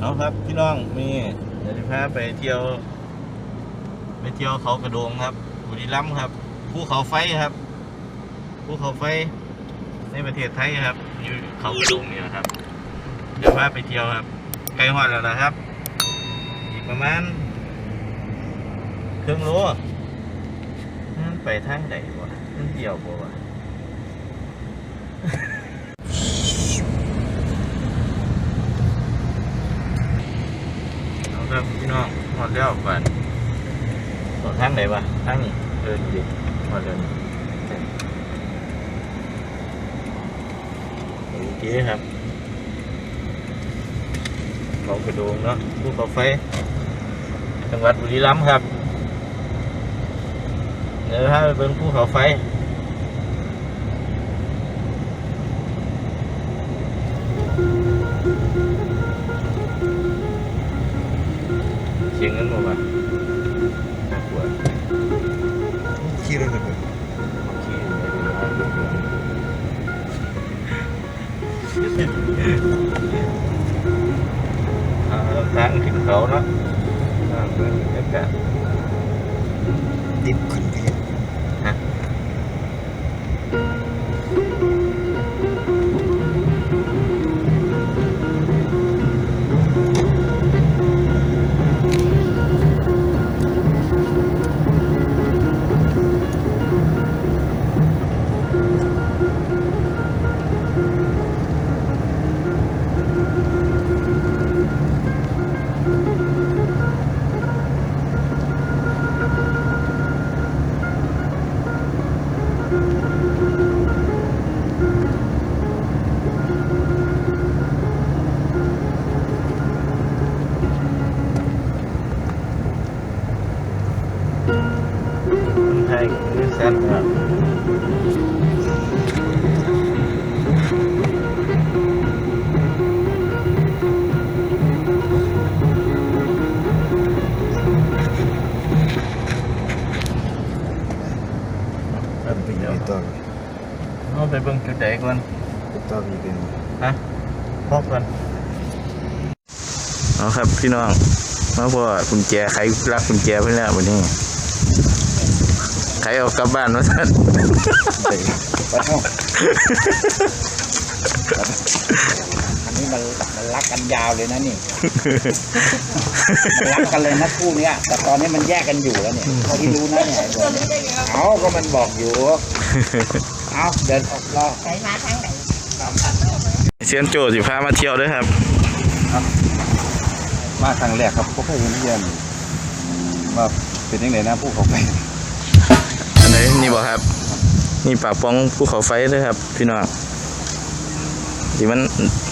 เอาครับพี่น้องมีเดี๋ยวจะพาไปเที่ยว ไปเที่ยวเขากระโดงครับบุรีรัมย์ครับภูเขาไฟครับภูเขาไฟในประเทศไทยครับ อยู่เขากระโดงนี่นะครับเดี๋ยวพาไปเที่ยวครับใกล้ฮอดแล้วนะครับ อีกประมาณครึ่งโลมันไปทางไหนวะมันเที่ยวบ่วะ เอา ครับพี่น้องหมดแล้วก่อนหมดทางไหนวะทางนี้เดินดิหมดเลยโอเคครับเขากระโดงเนาะภูเขาไฟจังหวัดบุรีรัมย์ครับเดี๋ยวถ้าไปเบิ่งภูเขาไฟ อ่าทางขึ้นเขาเนาะทางเบิ่งบรรยากาศดิบขึ้นพี่คน ต่อเอาไปเบิ่งจุดใดก่อนต่อมีเป็นฮะพบกันเอาครับพี่น้องมาพอกุญแจใครรักกุญแจเพื่อนแล้ววันนี้ ใครเอากลับบ้านมาสั่นไปไปเอ้าอันนี้มันมันรักกันยาวเลยนะนี่มันรักกันเลยนะคู่เนี้ย แต่ตอนนี้มันแยกกันอยู่แล้วเนี่ยเท่าที่รู้นะเนี่ยไอ้ตัวเนี่ยเอาก็มันบอกอยู่ เอาเดินออกรอใส่มาทางไหนเซียนโจสิพามาเที่ยวด้วยครับ มาครั้งแรกครับพวกเคยเห็นเยี่ยมว่าเป็นยังไงนะผู้เขาไป อันไหนนี่บอกครับ นี่ปากปองภูเขาไฟเลยครับ พี่น้องที่มัน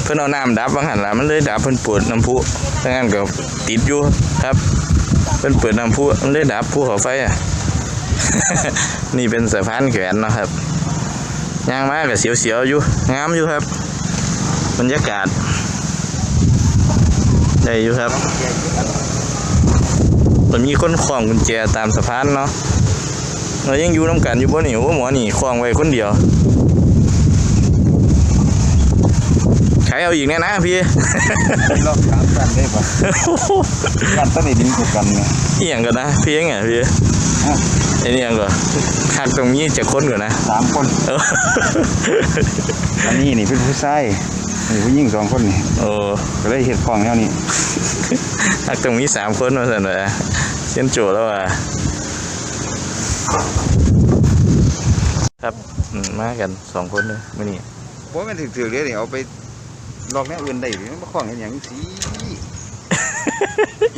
เพิ่นเอาน้ำดับบางหันละมันเลยดับเพิ่นเปิดน้ำพุถ้างั้นก็ติดอยู่ครับ เพิ่นเปิดน้ำพุมันเลยดับภูเขาไฟอะ นี่เป็นสะพานแขวนนะครับย่างมาก็เสียวๆอยู่งามอยู่ครับบรรยากาศได้อยู่ครับมันมีคนคล้องกุญแจตามสะพานเนาะ เรายังอยู่น้ำกันอยู่บ่นี่ว่าหมอนี่คลองไว้คนเดียวใช้เอาอีกแน่นะพี่รอบสามกันได้ปะกันตั้งแต่ดินกับกันเนี่ยเอียงก่อนนะพี่ยังไงพี่อะไอ้นี่ยังก่อนหักตรงนี้จะค้นก่อนนะสามคนเอออันนี้นี่เป็นผู้ชายนี่ผู้หญิงสองคนนี่โอ้ก็เลยเห็ดของแล้วนี่หักตรงนี้สามคนมาสั่นเลยเส้นโจแล้วอะ ครับอืมมากันสองคนเลยมื่อนี้เพราะมันถือๆเลยนี่เอาไปลอกแนวอื่นได้หรือมาของเห็นอย่างสี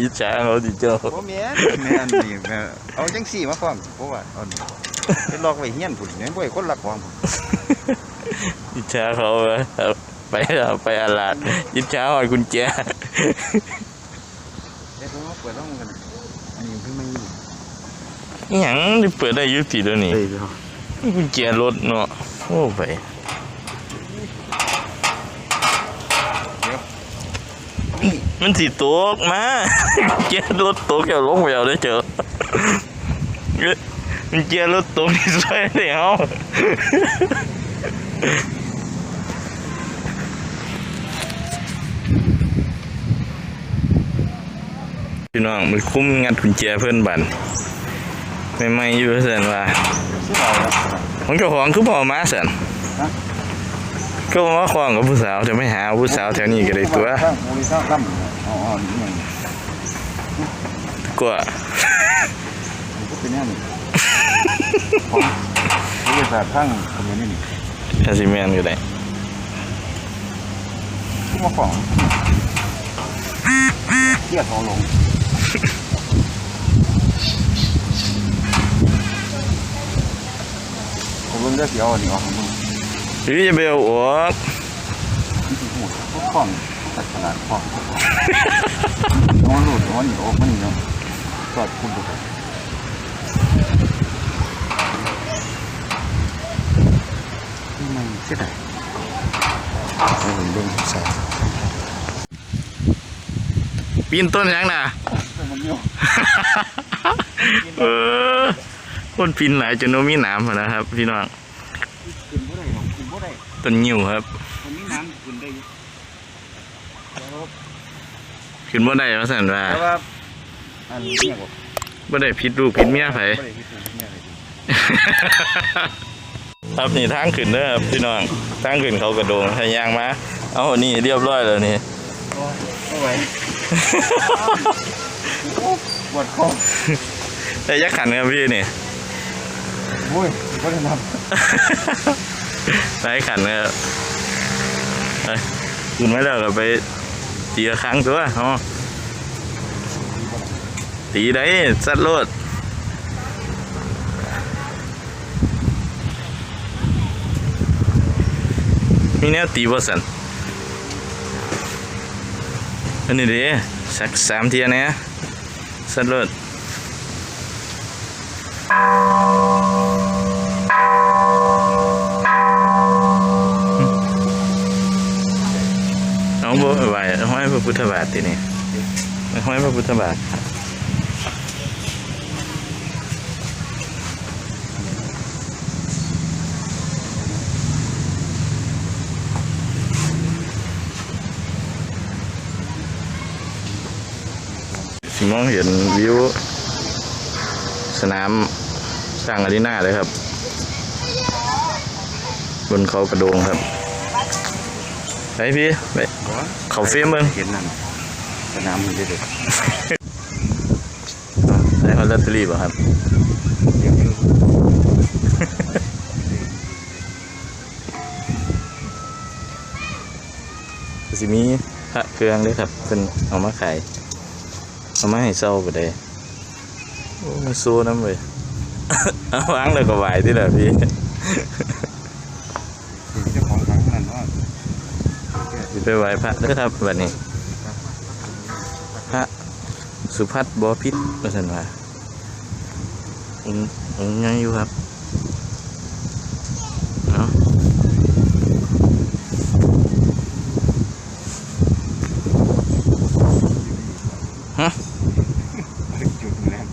อิจฉาเขาดิเจ้าโอ้แม่นแม่นนี่แม่นเอาจังสีมาของเพราะว่าเอานี่ไปลอกไว้เฮียนพุ่นแม่นบ่ให้คนรักของพุ่นอิจฉาเขาเว้ยครับไปเอาไปอาลาดอิจฉาหอยกุญแจ เดี๋ยวผมเอาเปิดต้องกันอันนี้เพิ่งมาอยู่ อ หยังที่เปิดได้อยุติแล้วนี่เฮ้ยเดี๋ยวกุญแจรถเนาะโอ้ไปมันสิตกมากุญแจรถตกอย่าลงไปเอาได้อเจอเอ้ยกุญแจรถตกนี่ใส่ได้เฮาพี่น้องมันคุ้มงัดกุญแจเพื่อนบัน ไม่ไม่ๆอยู่เสันว่าชื่ออะไรครับของเจ้าของคือบ่เอามาสันฮะก็ว่าคล้องกับผู้สาวจะไม่หาผู้สาวแถวนี้ก็ได้ตัวข้างบริษัทล่ำอ๋ออ๋อนี่ไงกว่ามันก็เป็นแน่นี่ของบริษัทข้างคอมเมนต์นี่นี่อาซิแมนก็ได้ที่มาของเทียบทองลง ผมเพิ่งได้เสียวอันนี้ออกของมึงหรือจะไปเอาออกนี่คือหูพวกของตัดขนาดของน้องหลุดน้องหนีออกมันนี่เนาะสอดคุณดูครับนี่มันเสียดายให้ผมเบิ่งใส่ปีนต้นยังน่ะมันเนียวเออคนปีนหลายจนโนมีหนามหั้นนะครับพี่น้อง กินบ่ได้หรอกกินบ่ได้ ต้นยิ้วครับมันมีน้ำกินได้อยู่แล้วขึ้นบ่ได้ว่าสันว่าแต่ว่าอันนี้เนี่ยบอกบ่ได้ผิดลูกผิดเมียไผ บ่ได้ที่สุดเนี่ยเลยครับนี่ทางขึ้นเด้อครับพี่น้องทางขึ้นเขากระโดงทางยางมาเอาอันนี่เรียบร้อยแล้วนี่ โอ้ยไม่ไหวปวดคอแต่ยักขันครับพี่นี่โอ้ยบ่ได้นห ลายขันครับไปขึ้นไม่ได้ก็ไปตีละครั้งตัวอ๋อตีได้สัดโลดมีแนวตีบ่สันอันนี้ดิสักสามเทียนะสัดโลด ระพุทธบาททีนี่ห้อยพระพุทธบาทสิมองเห็นวิวสนามสร้างอารีนาเลยครับ บนเขากระโดงครับ ไปพี่ไปำเขาเฟรมเบิ่งเห็นนั่นสนามมันเด็ดได้ฮอลลอตเตอรี่ป่ะครับเดี๋ยวอยู่สิมีพระเครื่องเลยครับเป็นเอามาขายเอามาให้เศร้าไปเลยโอ้มันสู้น้ำเลยเอาวางเลยก็ไหวที่แหละพี่ เจ้าของครั้งนั้นว่า สิ ไปไหว้พระเด้อครับวันนี้ พระสุพัฒน์บอพิษมาสันว่าองค์องค์ยังอยู่ครับเอาจุดแล้ว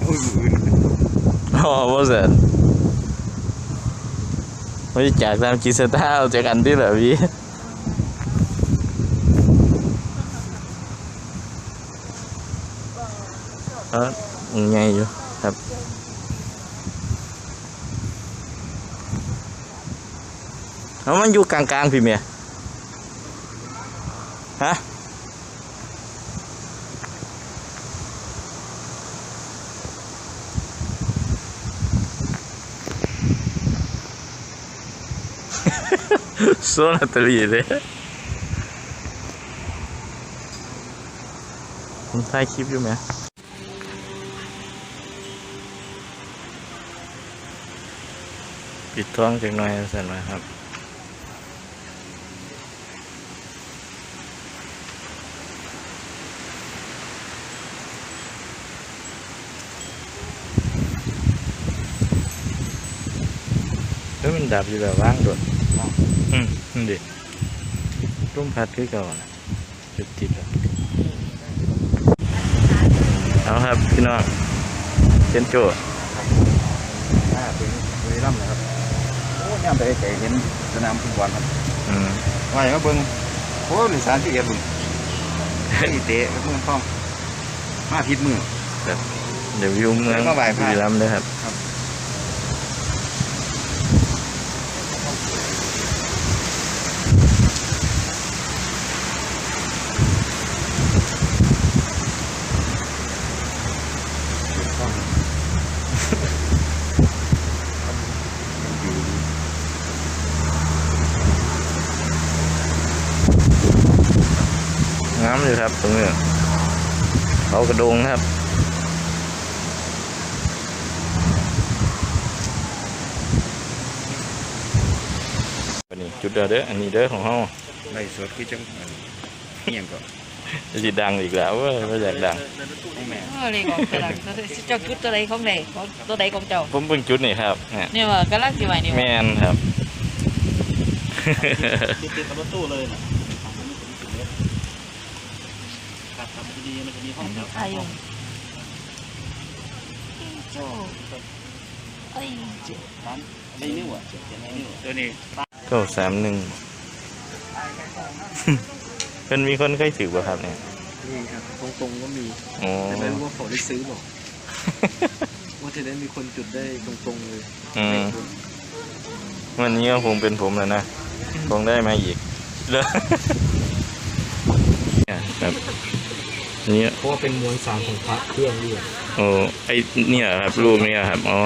โอ้ยอื่นอ๋อบ่สันไม่จากตามกีสตาร์เอาจากกันที่เหรอพี่ เออยังไงอยู่ครับ เอามันอยู่กลางๆพี่ เมียฮะโซลาตอรีเลยผมถ่ายคลิปอยู่ไหม ปิดท้องจังหน่อยสั่นมครับเฮ้ยมันดับอยู่แบบว่างโดดอืมนั่ดิร่มพัดคือเก่านะติดติดแล้วเอาครับพี่น้องเชนโจอ่าเป็นบุรีรัมย์นะครับ ยามไปไกลเห็นสนามฟุตบอลครับอืมว่าอย่างว่าเบิ่งโอ้ยหรือสารที่เอ็ดบุญไอ้เตะกับเมืองทองมาพิษมือครับเดี๋ยววิวเมืองมาไหว้พบุระรีรัมย์เลยครับ ครับงามเลยครับ ตรงนี้เขากระโดงครับอันนี้จุดเด้อเด้ออันนี้เด้อของเฮาไล่สดคือจังเฮียงก็จะสิดังอีกแล้วเว้ยไม่อยากดังต้องแม่เออเลยของกระดังเจ้าจุดตัวใดของไหนของตัวใดของเจ้าผมเพิ่งจุดนี่ครับเนี่ยเนี่ยว่ากำลังสิไหวนี่แมว่านครับติดติดกับรถตู้เลยนะครับครับ ดีมันจะมีห้องแถวอายุโจ้ไอ้เจ้าร้านในนิ้วอะเขียนในนิ้วตัวนี้เก้าสามหนึ่งเพิ่นมีคนเคยถือป่ะครับเนี่ยนี่ครับตรงๆก็มีอ๋อแต่ไม่รู้ว่าเขาได้ซื้อหรอกว่าจะได้มีคนจุดได้ตรงๆเลยอืมวันนี้ก็คงเป็นผมแล้วนะ คงได้มาอีกเลยเนี่ยครับ นี่เพราะว่าเป็นมวลสารของพระเครื่องด้วยโอ้ไอเนี่ยครับรูปเนี่ยครับอ๋อ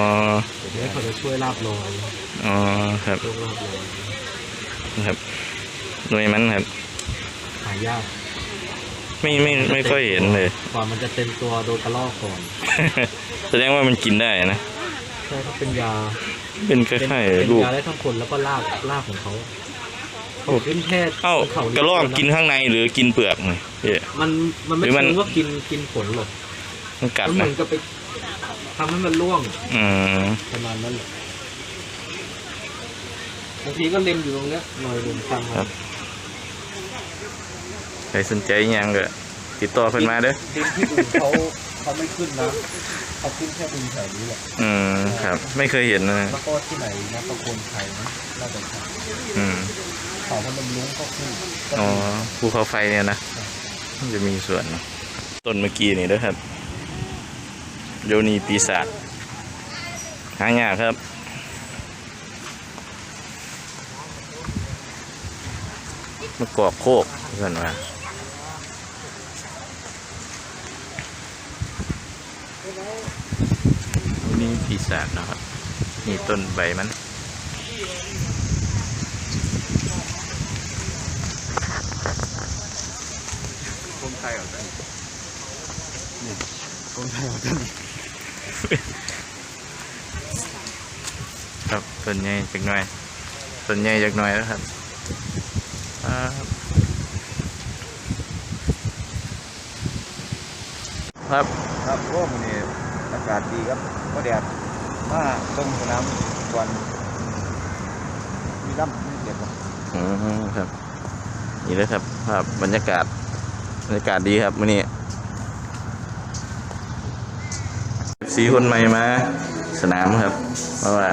เดี๋ยวนี้เขาจะช่วยลาบลอยอ๋อครับโรคลาบลอยครับหน่วยมันครับหายากไม่ไม่ไม่ค่อยเห็นเลยกว่ามันจะเต็มตัวโดนกระลอกก่อน แสดงว่ามันกินได้นะใช่เขาเป็นยา เป็นคเป็นล้ายเป็นๆรูปยาได้ทั้งคนแล้วก็ลาบลาบของเขา เขาขึ้นแค่เอ้าเขากระรอกกินข้างในหรือกินเปลือกไงพี่มันมันไม่หรือมัน ใช่ว่ากินกินผลหรอกมันกัดมันเหนะมือนกับไปทำให้มันร่วงอืมประมาณนั้นแหละบางทีก็เล็มอยู่ตรงเนี้ยหน่อยหนึ่งฟังครับใครสนใจอิหยังก็ติดต่อเพิ่นมาเด้อดินที่อื่นเขาเขาไม่ขึ้นนะเขาขึ้นแค่ดินแถวนี้แหละอืมครับ ไม่เคยเห็นนะแล้วก็ที่ไหนนะประโคนไทยนะน่าจะใช่อืม เขาพนมรุ้งก็ขึ้นอ๋อภูเขาไฟเนี่ยนะมันจะมีส่วน ต้นเมื่อกี้นี่ด้อครับโยนีปีศาจหายากครับมะกอกโคกเพื่อนว่าโยนีปีศาจนะครับ นี่ต้นใบมันคนไทยเหรอท่านนี่คน ไทยเหรอท่านครับต้นใหญ่จักหน่อยต้นใหญ่จักหน่อยแล้วครับอ่าครับครับโอ้มันนี่อากาศดีครับก็แดดมาเบิ่งสนามก่อนมีลำมีเด็ดบ่อืมครับ นี่เลยครับภาพบรรยากาศบรรยากาศดีครับมื้อนี้ สีคนใหม่มาสนามครับ เพราะว่า